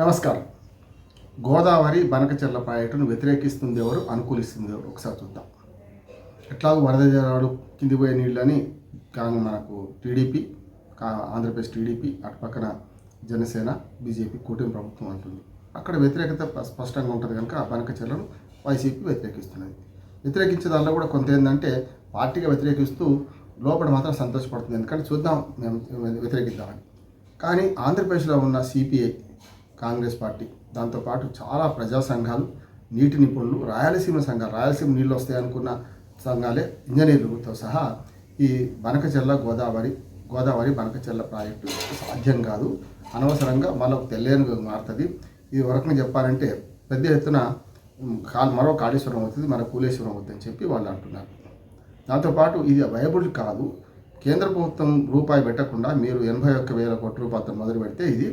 నమస్కారం. గోదావరి బనకచెర్ల ప్రాజెక్టును వ్యతిరేకిస్తుంది ఎవరు అనుకూలిస్తుంది ఎవరు ఒకసారి చూద్దాం. ఎట్లాగో వరద జలాలు కింది పోయే నీళ్ళని కానీ మనకు టీడీపీ ఆంధ్రప్రదేశ్ టీడీపీ అటు పక్కన జనసేన బీజేపీ కూటమి ప్రభుత్వం అంటుంది. అక్కడ వ్యతిరేకత స్పష్టంగా ఉంటుంది కనుక ఆ బనకచెర్లను వైసీపీ వ్యతిరేకిస్తున్నది. వ్యతిరేకించే దానిలో కూడా కొంత ఏంటంటే పార్టీగా వ్యతిరేకిస్తూ లోపల మాత్రం సంతోషపడుతుంది. ఎందుకంటే చూద్దాం మేము వ్యతిరేకిద్దామని. కానీ ఆంధ్రప్రదేశ్లో ఉన్న సిపిఐ కాంగ్రెస్ పార్టీ. దాంతోపాటు చాలా ప్రజా సంఘాలు నీటి నిపుణులు రాయలసీమ సంఘాలు రాయలసీమ నీళ్ళు వస్తాయనుకున్న సంఘాలే ఇంజనీర్లతో సహా ఈ బనకచెల్ల గోదావరి గోదావరి బనకచెల్ల ప్రాజెక్టు సాధ్యం కాదు. అనవసరంగా మనకు తెల్లేనుగా మారుతుంది. ఇది వరకు చెప్పాలంటే పెద్ద ఎత్తున ఉమ్, మరో కాళేశ్వరం అవుతుంది మన కూలేశ్వరం అవుతుంది అని చెప్పి వాళ్ళు అంటున్నారు. దాంతోపాటు ఇది వైబుల్ కాదు. కేంద్ర ప్రభుత్వం రూపాయి పెట్టకుండా మీరు ఎనభై ఒక్క వేల కోట్ల రూపాయలతో మొదలు పెడితే ఇది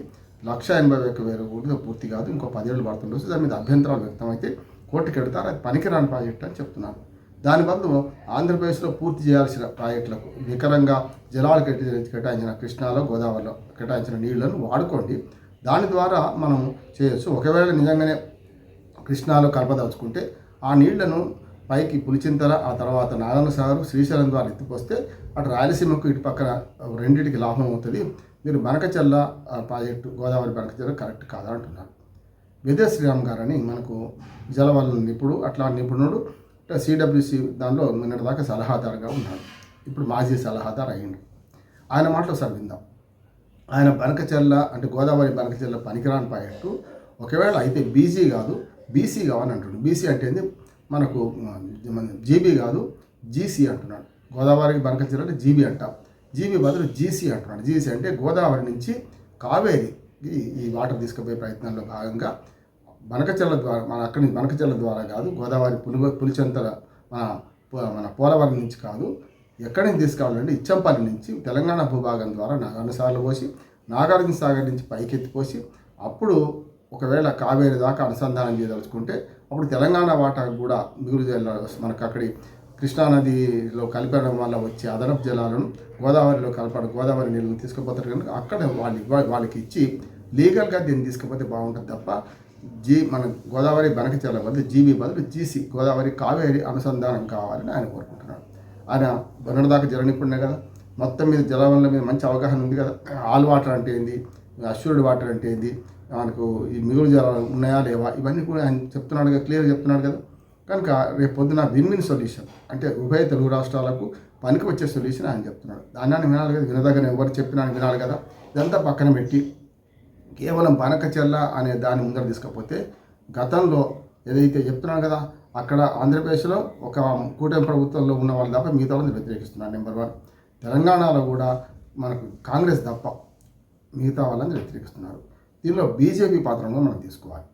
లక్ష ఎనభై ఒక్క వేల కోట్లు పూర్తి కాదు. ఇంకో పదేళ్ళు పడుతుండొచ్చు. దాని మీద అభ్యంతరాలు వ్యక్తమైతే కోర్టుకి వెళ్తారు. అది పనికిరాని ప్రాజెక్ట్ అని చెప్తున్నారు. దాని బదులు ఆంధ్రప్రదేశ్లో పూర్తి చేయాల్సిన ప్రాజెక్టులకు నికరంగా జలాలు కట్టి కేటాయించిన కృష్ణాలో గోదావరిలో కేటాయించిన నీళ్ళను వాడుకోండి. దాని ద్వారా మనం చేయొచ్చు. ఒకవేళ నిజంగానే కృష్ణాలో కలపదలుచుకుంటే ఆ నీళ్ళను పైకి పులిచింతల ఆ తర్వాత నారాయణ సాగర్ శ్రీశైలం ద్వారా ఎత్తిపోస్తే అటు రాయలసీమకు ఇటు పక్కన రెండింటికి లాభం అవుతుంది. మీరు బనకచెల్ల ప్రాజెక్టు గోదావరి బనకచెల్ల కరెక్ట్ కాదా అంటున్నారు. విదే శ్రీరామ్ గారని మనకు జలవల్ల నిపుణుడు అట్లా నిపుణుడు సిడబ్ల్యూసి దానిలో నిన్నటి దాకా సలహాదారుగా ఉన్నాడు. ఇప్పుడు మాజీ సలహాదారు అయ్యిండు. ఆయన మాటలు ఒకసారి విందాం. ఆయన బనకచెల్ల అంటే గోదావరి బనకచెల్ల పనికిరాని ప్రాజెక్టు ఒకవేళ అయితే బీసీ కాదు బీసీ కావని అంటున్నాడు. బీసీ అంటే మనకు జీబీ కాదు జీసీ అంటున్నాడు. గోదావరికి బనకచెల్ల అంటే జీబీ అంటాం. జీబీ బదులు జీసీ అంటున్నాడు. జీసీ అంటే గోదావరి నుంచి కావేరి ఈ వాటర్ తీసుకుపోయే ప్రయత్నంలో భాగంగా బనకచెల్ల ద్వారా మన అక్కడి నుంచి బనకచెల్ల ద్వారా కాదు గోదావరి పులి పులిచెంతల మన మన పోలవరం నుంచి కాదు ఎక్కడి నుంచి తీసుకోవాలంటే ఇచ్చంపల్లి నుంచి తెలంగాణ భూభాగం ద్వారా నాగార్జున పోసి నాగార్జున సాగర్ నుంచి పైకెత్తిపోసి అప్పుడు ఒకవేళ కావేరి దాకా అనుసంధానం చేయదలుచుకుంటే అప్పుడు తెలంగాణ వాటా కూడా మిగులు జల మనకు అక్కడి కృష్ణానదిలో కలపడం వల్ల వచ్చే అదనపు జలాలను గోదావరిలో కలపడం గోదావరి నీళ్ళని తీసుకుపోతారు కనుక అక్కడ వాళ్ళు వాళ్ళకి ఇచ్చి లీగల్గా దీన్ని తీసుకుపోతే బాగుంటుంది తప్ప జీ మన గోదావరి బనకచెల్ల బదులు జీబీ బదులు జీసీ గోదావరి కావేరి అనుసంధానం కావాలని ఆయన కోరుకుంటున్నాడు ఆయన బన్నడదాకా జల నిపుణుడే కదా. మొత్తం మీద జలవనరుల మీద మంచి అవగాహన ఉంది కదా. ఆల్ వాటర్ అంటే ఏంది? అష్యూర్డ్ వాటర్ అంటే ఏంది? మనకు ఈ మిగులు జలాలు ఉన్నాయా లేవా? ఇవన్నీ కూడా ఆయన చెప్తున్నాడు కదా క్లియర్గా చెప్తున్నాడు కదా. కనుక రేపు పొద్దున విన్ విన్ సొల్యూషన్ అంటే ఉభయ తెలుగు రాష్ట్రాలకు పనికి వచ్చే సొల్యూషన్ ఆయన చెప్తున్నాడు. దాన్ని ఆయన వినాలి కదా వినదగిన ఎవరు చెప్పినా వినాలి కదా. ఇదంతా పక్కన పెట్టి కేవలం బనకచెల్ల అనే దాన్ని ముందర తీసుకపోతే గతంలో ఏదైతే చెప్తున్నాను కదా అక్కడ ఆంధ్రప్రదేశ్లో ఒక కూటమి ప్రభుత్వంలో ఉన్న వాళ్ళు తప్ప మిగతా వాళ్ళని వ్యతిరేకిస్తున్నారు నెంబర్ వన్ తెలంగాణలో కూడా మనకు కాంగ్రెస్ తప్ప మిగతా వాళ్ళని వ్యతిరేకిస్తున్నారు. దీనిలో బీజేపీ పాత్రను మనం తీసుకోవాలి.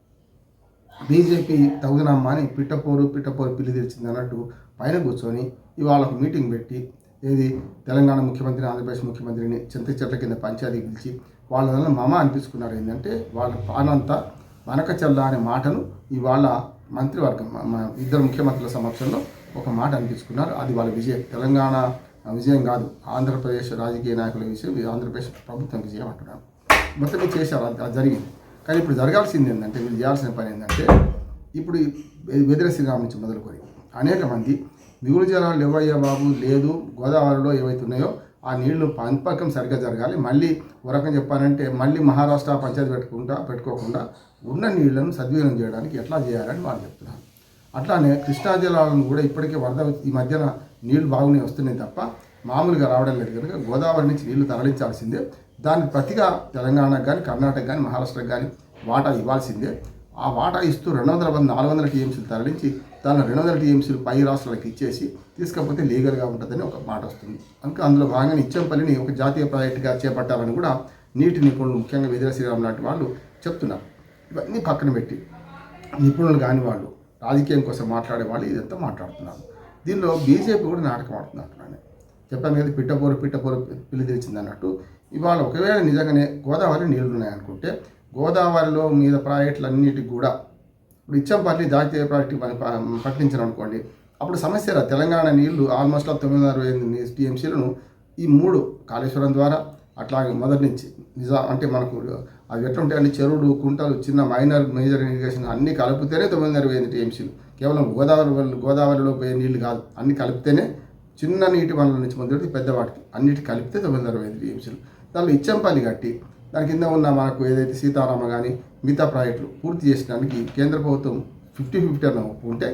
బీజేపీ తగుదనమ్మా అని పిట్టపోరు పిట్టపోరు పిల్లి తెరిచింది అన్నట్టు పైన కూర్చొని ఇవాళ ఒక మీటింగ్ పెట్టి ఏది తెలంగాణ ముఖ్యమంత్రి ఆంధ్రప్రదేశ్ ముఖ్యమంత్రిని చింత చెట్ల కింద పంచాయతీ పిలిచి వాళ్ళ వల్ల మమ అనిపించుకున్నారు ఏంటంటే వాళ్ళ పానంతా వనకచల్ల అనే మాటను ఇవాళ మంత్రివర్గం ఇద్దరు ముఖ్యమంత్రుల సమక్షంలో ఒక మాట అనిపించుకున్నారు. అది వాళ్ళ విజయం. తెలంగాణ విజయం కాదు ఆంధ్రప్రదేశ్ రాజకీయ నాయకుల విజయం ఆంధ్రప్రదేశ్ ప్రభుత్వం విజయం అంటున్నాను మొత్తం చేశారు అది జరిగింది. కానీ ఇప్పుడు జరగాల్సింది ఏంటంటే మీరు చేయాల్సిన పని ఏంటంటే ఇప్పుడు వెదిర శ్రీరామ్ నుంచి మొదలుకొని అనేక మంది మిగులు జలాలు ఎవయ్యా బాబు లేదు గోదావరిలో ఏవైతే ఉన్నాయో ఆ నీళ్ళు పంపకం సరిగ్గా జరగాలి. మళ్ళీ ఒక రకం చెప్పాలంటే మళ్ళీ మహారాష్ట్ర పంచాయతీ పెట్టుకుంటా పెట్టుకోకుండా ఉన్న నీళ్ళను సద్వినియోగం చేయడానికి ఎట్లా చేయాలని వాళ్ళు చెప్తున్నారు. అట్లానే కృష్ణా జలాలను కూడా ఇప్పటికే వరద ఈ మధ్యన నీళ్ళు బాగునే వస్తున్నాయి తప్ప మామూలుగా రావడం లేదు కనుక గోదావరి నుంచి నీళ్ళు తరలించాల్సిందే. దానికి ప్రతిగా తెలంగాణకు కానీ కర్ణాటక కానీ మహారాష్ట్రకు కానీ వాటా ఇవ్వాల్సిందే. ఆ వాటా ఇస్తూ రెండు వందల మంది నాలుగు వందల టీఎంసీలు తరలించి దాని రెండు వందల టీఎంసీలు పై రాష్ట్రాలకు ఇచ్చేసి తీసుకపోతే లీగల్గా ఉంటుందని ఒక మాట వస్తుంది. అందుకే అందులో భాగంగా ఇచ్చంపల్లిని ఒక జాతీయ ప్రాజెక్టుగా చేపట్టాలని కూడా నీటి నిపుణులు ముఖ్యంగా విద్య శ్రీరామ్ లాంటి వాళ్ళు చెప్తున్నారు. ఇవన్నీ పక్కన పెట్టి నిపుణులు కాని వాళ్ళు రాజకీయం కోసం మాట్లాడే వాళ్ళు ఇదంతా మాట్లాడుతున్నారు. దీనిలో బీజేపీ కూడా నాటకం ఆడుతున్నారు చెప్పాను కదా పిట్టపోరు పిట్టపోరు పిల్లి తెచ్చింది అన్నట్టు ఇవాళ ఒకవేళ నిజంగానే గోదావరి నీళ్ళు ఉన్నాయనుకుంటే గోదావరిలో మీద ప్రాజెక్టులన్నిటికి కూడా ఇప్పుడు ఇచ్చంపల్లి జాతీయ ప్రాజెక్టు పని అనుకోండి అప్పుడు సమస్య రా. తెలంగాణ నీళ్ళు ఆల్మోస్ట్ తొమ్మిది వందల అరవై ఎనిమిది టీఎంసీలను ఈ మూడు కాళేశ్వరం ద్వారా అట్లాగే మొదటి నుంచి నిజా అంటే మనకు అవి ఎట్లుంటాయి అంటే చెరువులు కుంటలు చిన్న మైనర్ మేజర్ ఇరిగేషన్ అన్ని కలిపితేనే తొమ్మిది అరవై ఎనిమిది టీఎంసీలు. కేవలం గోదావరి గోదావరిలో పోయే నీళ్ళు కాదు అన్ని కలిపితేనే చిన్న నీటి వనరుల నుంచి మొదటి పెద్దవాటికి అన్నిటి కలిపితే తొమ్మిది అరవై ఎనిమిది టీఎంసీలు. దానిలో ఇచ్చంపల్లి కట్టి దాని కింద ఉన్న మనకు ఏదైతే సీతారామ కానీ మిగతా ప్రాజెక్టులు పూర్తి చేసడానికి కేంద్ర ప్రభుత్వం ఫిఫ్టీ ఫిఫ్టీ అన్న ఉంటే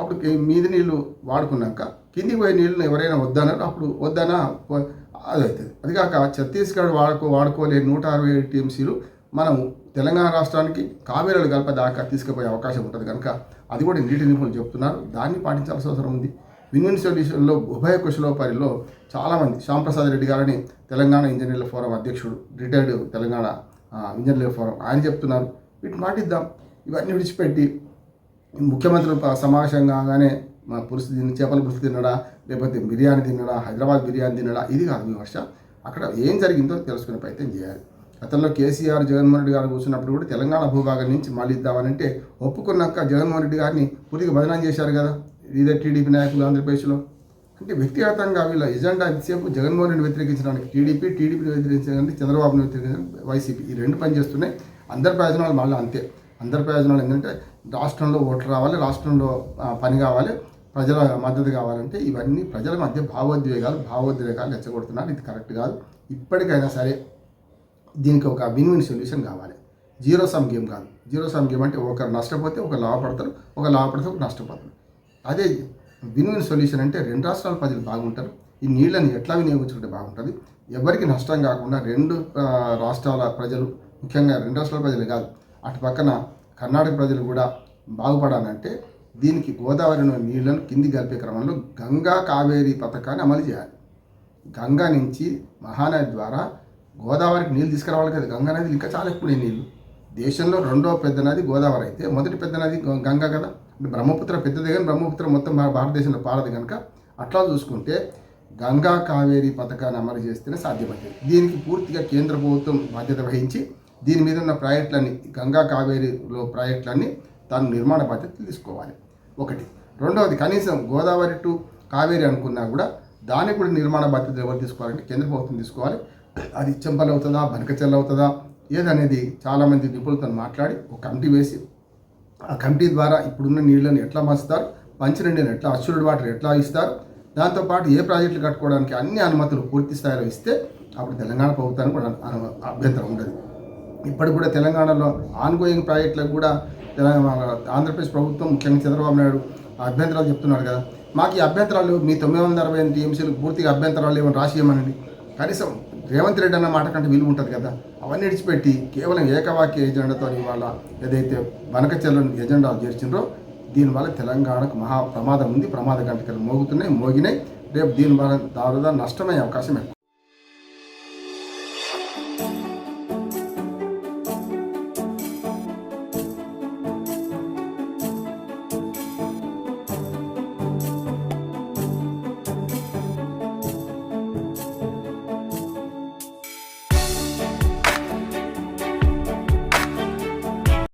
అప్పుడు మీది నీళ్ళు వాడుకున్నాక కిందికి పోయే నీళ్ళని ఎవరైనా వద్దన్నారు అప్పుడు వద్దనా అదవుతుంది. అది అవుతుంది అది కాక ఛత్తీస్గఢ్ వాడుకో వాడుకోలేని నూట అరవై ఏడు టీఎంసీలు మనం తెలంగాణ రాష్ట్రానికి కావేరీలు కలిపే దాకా తీసుకుపోయే అవకాశం ఉంటుంది కనుక అది కూడా నీటి నిపుణులు చెప్తున్నారు దాన్ని పాటించాల్సిన అవసరం ఉంది. విన్విన్ సొల్యూషన్లో ఉభయ కుశలోపరిలో చాలామంది శ్యాంప్రసాద్ రెడ్డి గారని తెలంగాణ ఇంజనీర్ల ఫోరం అధ్యక్షుడు రిటైర్డ్ తెలంగాణ ఇంజనీర్ల ఫోరం. ఆయన చెప్తున్నారు వీటిని మాటిద్దాం. ఇవన్నీ విడిచిపెట్టి ముఖ్యమంత్రులు సమావేశం కాగానే మా పులుసు తిన్న చేపల పులుసు తినడా లేకపోతే బిర్యానీ తినడా హైదరాబాద్ బిర్యానీ తినడా ఇది కాదు విమర్శ అక్కడ ఏం జరిగిందో తెలుసుకునే ప్రయత్నం చేయాలి. గతంలో కేసీఆర్ జగన్మోహన్ రెడ్డి గారు కూర్చున్నప్పుడు కూడా తెలంగాణ భూభాగం నుంచి మళ్ళీ ఇద్దామనంటే ఒప్పుకున్నాక జగన్మోహన్ రెడ్డి గారిని పూర్తిగా బదనాం చేశారు కదా. ఇదే టీడీపీ నాయకులు ఆంధ్రప్రదేశ్లో. అంటే వ్యక్తిగతంగా వీళ్ళ ఎజెండా ఎంతసేపు జగన్మోహన్ రెడ్డి వ్యతిరేకించడానికి టీడీపీ టీడీపీని వ్యతిరేకించడానికి చంద్రబాబుని వ్యతిరేకించడానికి వైసీపీ. ఈ రెండు పనిచేస్తున్నాయి. అందరి ప్రయోజనాలు మళ్ళీ అంతే. అందరి ప్రయోజనాలు ఏంటంటే రాష్ట్రంలో ఓట్లు రావాలి రాష్ట్రంలో పని కావాలి ప్రజల మద్దతు కావాలంటే ఇవన్నీ ప్రజల మధ్య భావోద్వేగాలు భావోద్వేగాలు రెచ్చగొడుతున్నారు. ఇది కరెక్ట్ కాదు. ఇప్పటికైనా సరే దీనికి ఒక విన్ విన్ సొల్యూషన్ కావాలి. జీరో సమ్ గేమ్ కాదు. జీరో సమ్ గేమ్ అంటే ఒకరు నష్టపోతే ఒకరు లాభపడతారు ఒక లాభపడితే ఒకరు నష్టపోతారు. అదే విన్ విన్ సొల్యూషన్ అంటే రెండు రాష్ట్రాల ప్రజలు బాగుంటారు. ఈ నీళ్ళని ఎట్లా వినియోగించుకుంటే బాగుంటుంది? ఎవరికి నష్టం కాకుండా రెండు రాష్ట్రాల ప్రజలు ముఖ్యంగా రెండు రాష్ట్రాల ప్రజలు కాదు అటు పక్కన కర్ణాటక ప్రజలు కూడా బాగుపడాలంటే దీనికి గోదావరి నీళ్ళను కింది కలిపే క్రమంలో గంగా కావేరి పథకాన్ని అమలు చేయాలి. గంగా నుంచి మహానది ద్వారా గోదావరికి నీళ్ళు తీసుకురావాలి కదా. గంగా నది ఇంకా చాలా ఎక్కువ నీళ్ళు. దేశంలో రెండో పెద్ద నది గోదావరి అయితే మొదటి పెద్ద నది గంగా కదా. అంటే బ్రహ్మపుత్ర పెద్దదే కానీ బ్రహ్మపుత్ర మొత్తం భారతదేశంలో పారదు కనుక అట్లా చూసుకుంటే గంగా కావేరీ పథకాన్ని అమలు చేస్తేనే సాధ్యమవుతుంది దీనికి పూర్తిగా కేంద్ర ప్రభుత్వం బాధ్యత వహించి దీని మీద ఉన్న ప్రాజెక్టులన్నీ గంగా కావేరీలో ప్రాజెక్టులన్నీ తాను నిర్మాణ బాధ్యత తీసుకోవాలి. ఒకటి. రెండవది కనీసం గోదావరి టు కావేరి అనుకున్నా కూడా దానికి కూడా నిర్మాణ బాధ్యత ఎవరు తీసుకోవాలంటే కేంద్ర ప్రభుత్వం తీసుకోవాలి. అది చెంపలు అవుతుందా బనకచెల్ల అవుతుందా ఏదనేది చాలామంది నిపుణులతో మాట్లాడి ఒక కమిటీ వేసి కమిటీ ద్వారా ఇప్పుడున్న నీళ్ళని ఎట్లా మస్తారు మంచినీళ్ళని ఎట్లా? అచ్చురుడు వాటర్ ఎట్లా ఇస్తారు? దాంతోపాటు ఏ ప్రాజెక్టులు కట్టుకోవడానికి అన్ని అనుమతులు పూర్తి స్థాయిలో ఇస్తే అప్పుడు తెలంగాణ ప్రభుత్వానికి కూడా అను- అభ్యంతరం ఉండదు. ఇప్పటికి కూడా తెలంగాణలో ఆన్గోయింగ్ ప్రాజెక్టులకు కూడా తెలంగాణ ఆంధ్రప్రదేశ్ ప్రభుత్వం ముఖ్యంగా చంద్రబాబు నాయుడు అభ్యంతరాలు చెప్తున్నారు కదా. మాకు ఈ అభ్యంతరాలు మీ తొమ్మిది వందల అరవై ఎనిమిది టీఎంసీలు పూర్తిగా అభ్యంతరాలు ఏమైనా రాసి ఇవ్వమనండి. కనీసం రేవంత్ రెడ్డి అన్న మాట కంటే విలువ ఉంటుంది కదా? అవన్నీ విడిచిపెట్టి కేవలం ఏకవాక్య ఎజెండాతో ఇవాళ ఏదైతే బనకచెల్లని ఎజెండా చేర్చిండ్రో దీనివల్ల తెలంగాణకు మహా ప్రమాదం ఉంది. ప్రమాద గంటకలు మోగుతున్నాయి మోగినాయి. రేపు దీనివల్ల దారుగా నష్టమయ్యే అవకాశం ఎక్కువ.